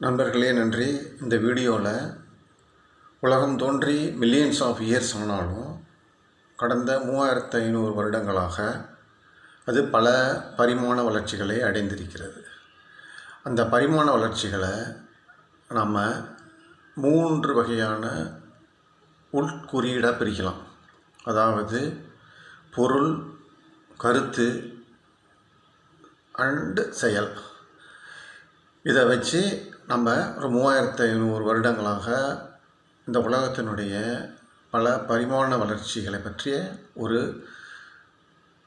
நண்பர்களே நன்றி. இந்த வீடியோவில் உலகம் தோன்றி மில்லியன்ஸ் ஆஃப் இயர்ஸ் ஆனாலும் கடந்த மூவாயிரத்து ஐநூறு வருடங்களாக அது பல பரிமாண வளர்ச்சிகளை அடைந்திருக்கிறது. அந்த பரிமாண வளர்ச்சிகளை நாம் மூன்று வகையான உட்குறியீடாக பிரிக்கலாம். அதாவது பொருள் கருத்து அண்டு செயல். இதை வச்சு நம்ம ஒரு மூவாயிரத்து ஐநூறு வருடங்களாக இந்த உலகத்தினுடைய பல பரிமாண வளர்ச்சிகளை பற்றிய ஒரு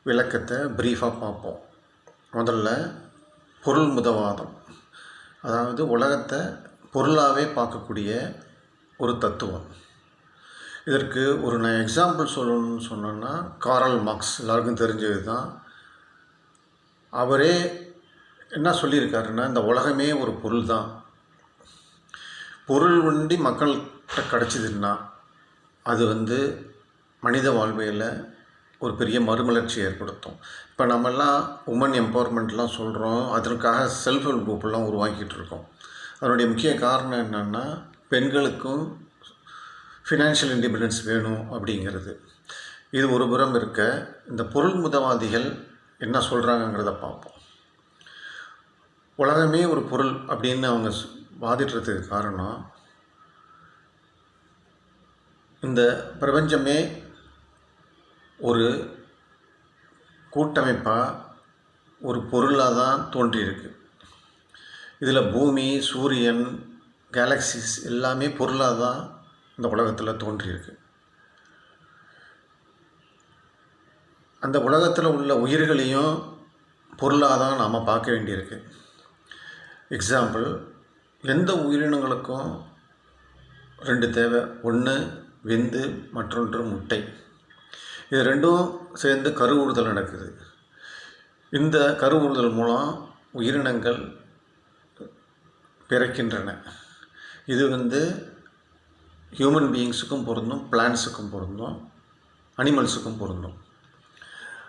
விளக்கத்தை ப்ரீஃபாக பார்ப்போம். முதல்ல பொருள் முதவாதம். அதாவது உலகத்தை பொருளாகவே பார்க்கக்கூடிய ஒரு தத்துவம். இதற்கு ஒரு நான் எக்ஸாம்பிள் சொல்லணும்னு சொன்னேன்னா காரல் மார்க்ஸ். எல்லாருக்கும் தெரிஞ்சது தான் அவரே என்ன சொல்லியிருக்காருன்னா இந்த உலகமே ஒரு பொருள் தான் பொருள் உண்டி மக்கள்கிட்ட கிடச்சிதுன்னா அது வந்து மனித வாழ்வியலில் ஒரு பெரிய மறுமலர்ச்சி ஏற்படுத்தும். இப்போ நம்மெல்லாம் உமன் எம்பவர்மெண்ட்லாம் சொல்கிறோம் அதற்காக செல்ஃப் ஹெல்ப் குரூப்லாம் உருவாக்கிட்டு இருக்கோம் அதனுடைய முக்கிய காரணம் என்னென்னா பெண்களுக்கும் ஃபினான்ஷியல் இண்டிபெண்டன்ஸ் வேணும் அப்படிங்கிறது. இது ஒரு புறம் இருக்க இந்த பொருள் முதவாதிகள் என்ன சொல்கிறாங்கங்கிறத பார்ப்போம். உலகமே ஒரு பொருள் அப்படின்னு அவங்க வாதிடுறதுக்கு காரணம் இந்த பிரபஞ்சமே ஒரு கூட்டமைப்பாக ஒரு பொருளாக தான் தோன்றியிருக்கு. இதில் பூமி சூரியன் கேலக்சிஸ் எல்லாமே பொருளாக தான் இந்த உலகத்தில் தோன்றியிருக்கு. அந்த உலகத்தில் உள்ள உயிர்களையும் பொருளாக தான் நாம் பார்க்க வேண்டியிருக்கு. எக்ஸாம்பிள் எந்த உயிரினங்களுக்கும் ரெண்டு தேவை. ஒன்று விந்து மற்றொன்று முட்டை. இது ரெண்டும் சேர்ந்து கருவுறுதல் நடக்குது. இந்த கருவுறுதல் மூலம் உயிரினங்கள் பிறக்கின்றன. இது வந்து ஹியூமன் பீயிங்ஸுக்கும் பொருந்தும் பிளான்ஸுக்கும் பொருந்தும் அனிமல்ஸுக்கும் பொருந்தும்.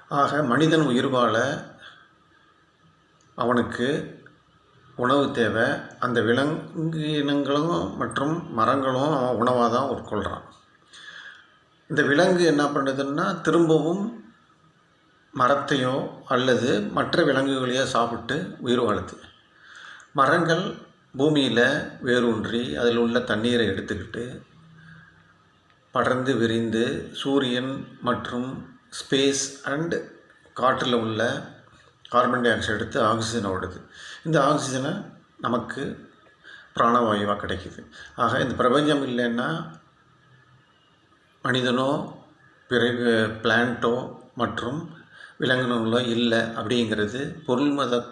ஆக மனிதன் உயிர் வாழ அவனுக்கு உணவு தேவை. அந்த விலங்கு இனங்களும் மற்றும் மரங்களும் அவன் உணவாக தான் உட்கொள்கிறான் இந்த விலங்கு என்ன பண்ணுதுன்னா திரும்பவும் மரத்தையோ அல்லது மற்ற விலங்குகளையோ சாப்பிட்டு உயிர் வாழுது மரங்கள் பூமியில் வேரூன்றி அதில் உள்ள தண்ணீரை எடுத்துக்கிட்டு படர்ந்து விரிந்து சூரியன் மற்றும் ஸ்பேஸ் அண்டு காற்றில் உள்ள கார்பன் டை ஆக்சைடு எடுத்து ஆக்சிஜனை விடுது இந்த ஆக்சிஜனை நமக்கு பிராணவாயுவாக கிடைக்குது. ஆக இந்த பிரபஞ்சம் இல்லைன்னா மனிதனோ பிற பிளான்ட்டோ மற்றும் விலங்கினங்களோ இல்லை அப்படிங்கிறது பொருள் மத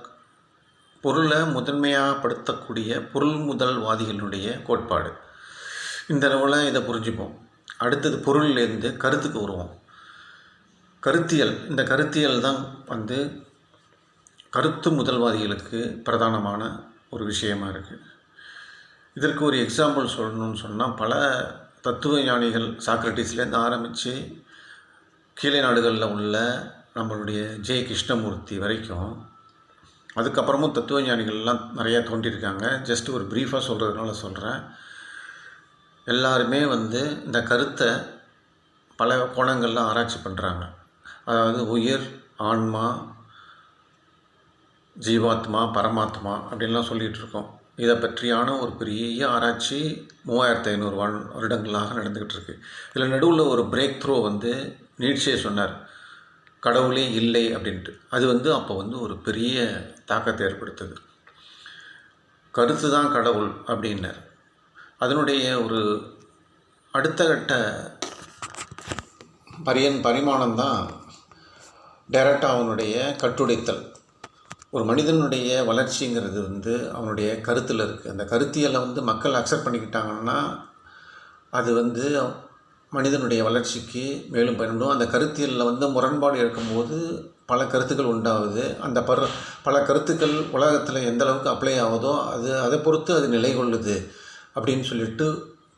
பொருளை முதன்மையாகப்படுத்தக்கூடிய பொருள் முதல்வாதிகளுடைய கோட்பாடு. இந்த அளவில் இதை புரிஞ்சுப்போம். அடுத்தது பொருள்லேருந்து கருத்துக்கு வருவோம். கருத்தியல் இந்த கருத்தியல் தான் வந்து கருத்து முதல்வாதிகளுக்கு பிரதானமான ஒரு விஷயமாக இருக்குது இதற்கு ஒரு எக்ஸாம்பிள் சொல்லணும்னு சொன்னால் பல தத்துவ ஞானிகள் சாக்ரட்டிஸ்லேருந்து ஆரம்பித்து கீழே நாடுகளில் உள்ள நம்மளுடைய ஜெய கிருஷ்ணமூர்த்தி வரைக்கும் அதுக்கப்புறமும் தத்துவ ஞானிகள்லாம் நிறையா தோன்றியிருக்காங்க. ஜஸ்ட் ஒரு ப்ரீஃபாக சொல்கிறதுனால சொல்கிறேன் எல்லாருமே வந்து இந்த கருத்தை பல கோணங்களில் ஆராய்ச்சி பண்ணுறாங்க அதாவது உயிர் ஆன்மா ஜீவாத்மா பரமாத்மா அப்படின்லாம் சொல்லிகிட்டு இருக்கோம் இதை பற்றியான ஒரு பெரிய ஆராய்ச்சி மூவாயிரத்து ஐநூறு வருடங்களாக நடந்துக்கிட்டு இருக்கு இதில் நடுவில் ஒரு பிரேக் த்ரோ வந்து நீட்சே சொன்னார். கடவுளே இல்லை அப்படின்ட்டு. அது வந்து அப்போ வந்து ஒரு பெரிய தாக்கத்தை ஏற்படுத்துது. கருத்து தான் கடவுள் அப்படின்னார். அதனுடைய ஒரு அடுத்த கட்ட பரியன் பரிமாணம் தான் டேரக்டாக அவனுடைய கட்டுடைத்தல். ஒரு மனிதனுடைய வளர்ச்சிங்கிறது வந்து அவனுடைய கருத்தில் இருக்குது அந்த கருத்தியலை வந்து மக்கள் அக்செப்ட் பண்ணிக்கிட்டாங்கன்னா அது வந்து மனிதனுடைய வளர்ச்சிக்கு மேலும் பயன்படும் அந்த கருத்தியலில் வந்து முரண்பாடு இருக்கும்போது பல கருத்துக்கள் உண்டாகுது. அந்த பர் பல கருத்துக்கள் உலகத்தில் எந்த அளவுக்கு அப்ளை ஆகுதோ அது அதை பொறுத்து அது நிலை கொள்ளுது அப்படின்னு சொல்லிட்டு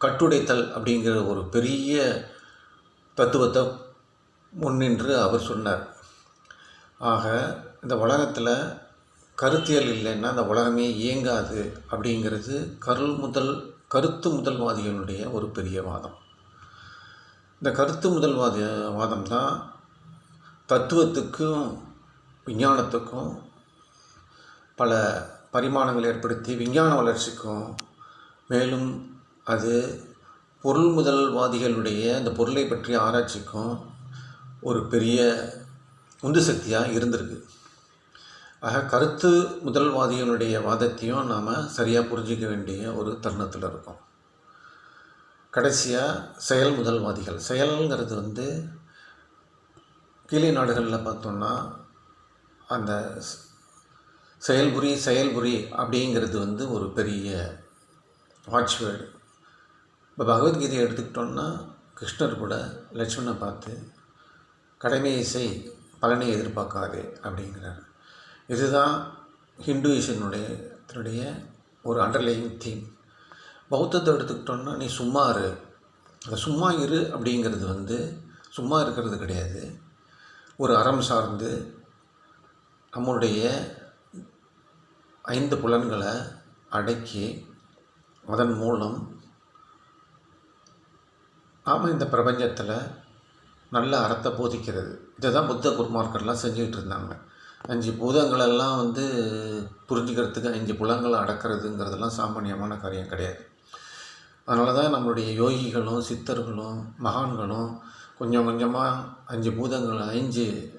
கட்டுடைத்தல் அப்படிங்கிற ஒரு பெரிய தத்துவத்தை முன்னின்று அவர் சொன்னார். ஆக இந்த உலகத்தில் கருத்தியல் இல்லைன்னா அந்த உலகமே இயங்காது அப்படிங்கிறது கருள் முதல் கருத்து முதல்வாதிகளுடைய ஒரு பெரிய வாதம். இந்த கருத்து முதல்வாதி வாதம் தான் தத்துவத்துக்கும் விஞ்ஞானத்துக்கும் பல பரிமாணங்கள் ஏற்படுத்தி விஞ்ஞான வளர்ச்சிக்கும் மேலும் அது பொருள் முதல்வாதிகளுடைய அந்த பொருளை பற்றிய ஆராய்ச்சிக்கும் ஒரு பெரிய உந்து சக்தியாக இருந்திருக்கு. ஆக கருத்து முதல்வாதிகளுடைய வாதத்தையும் நாம் சரியாக புரிஞ்சிக்க வேண்டிய ஒரு தருணத்தில் இருக்கோம். கடைசியாக செயல் முதல்வாதிகள். செயல்ங்கிறது வந்து கீழே நாடுகளில் பார்த்தோம்னா அந்த செயல்புரி செயல்புரி அப்படிங்கிறது வந்து ஒரு பெரிய வாட்ச்வேர்டு. இப்போ பகவத்கீதையை எடுத்துக்கிட்டோன்னா கிருஷ்ணர் கூட லட்சுமணனை பார்த்து கடமையை செய் பலனை எதிர்பார்க்காதே அப்படிங்கிறார். இதுதான் ஹிந்துயிஷனுடைய தன்னுடைய ஒரு அண்டர்லேயிங் தீம் பௌத்தத்தை எடுத்துக்கிட்டோம்னா நீ சும்மா இரு. அந்த சும்மா இரு அப்படிங்கிறது வந்து சும்மா இருக்கிறது கிடையாது. ஒரு அறம் சார்ந்து நம்மளுடைய ஐந்து புலன்களை அடக்கி அதன் மூலம் நாம் இந்த பிரபஞ்சத்தில் நல்ல அறத்தை போதிக்கிறது. இதை தான் புத்த குருமார்கள்லாம் செஞ்சுக்கிட்டு இருந்தாங்க. அஞ்சு பூதங்களெல்லாம் வந்து புரிஞ்சுக்கிறதுக்கு அஞ்சு புலங்களை அடக்கிறதுங்கிறதெல்லாம் சாமானியமான காரியம் கிடையாது. அதனால தான் நம்மளுடைய யோகிகளும் சித்தர்களும் மகான்களும் கொஞ்சம் கொஞ்சமாக அஞ்சு பூதங்களை அஞ்சு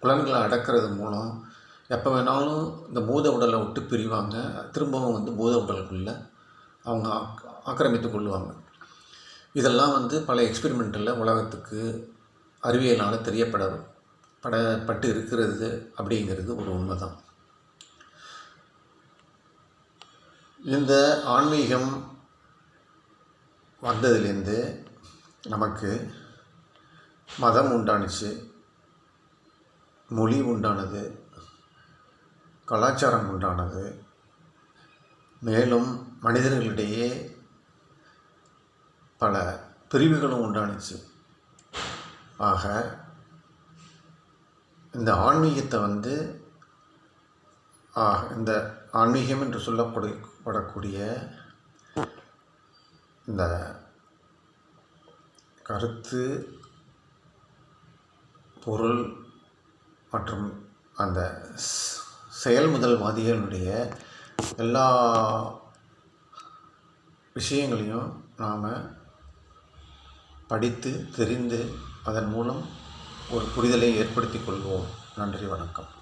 புலன்களை அடக்கிறது மூலம் எப்போ வேணாலும் இந்த பூத உடலை விட்டு பிரிவாங்க. திரும்பவும் வந்து பூத உடலுக்குள்ளே அவங்க ஆக்- ஆக்கிரமித்துக் கொள்ளுவாங்க இதெல்லாம் வந்து பல எக்ஸ்பெரிமெண்ட்டில் உலகத்துக்கு அறிவியலால் தெரியப்பட படப்பட்டு இருக்கிறது அப்படிங்கிறது ஒரு உண்மை தான் இந்த ஆன்மீகம் வந்ததுலேருந்து நமக்கு மதம் உண்டானுச்சு மொழி உண்டானது கலாச்சாரம் உண்டானது மேலும் மனிதர்களிடையே பல பிரிவுகளும் உண்டானுச்சு. ஆக இந்த ஆன்மீகத்தை வந்து இந்த ஆன்மீகம் என்று சொல்லப்படக்கூடிய இந்த கருத்து பொருள் மற்றும் அந்த செயல் முதல்வாதிகளுடைய எல்லா விஷயங்களையும் நாம் படித்து தெரிந்து அதன் மூலம் ஒரு புரிதலை ஏற்படுத்திக் கொள்வோம். நன்றி வணக்கம்.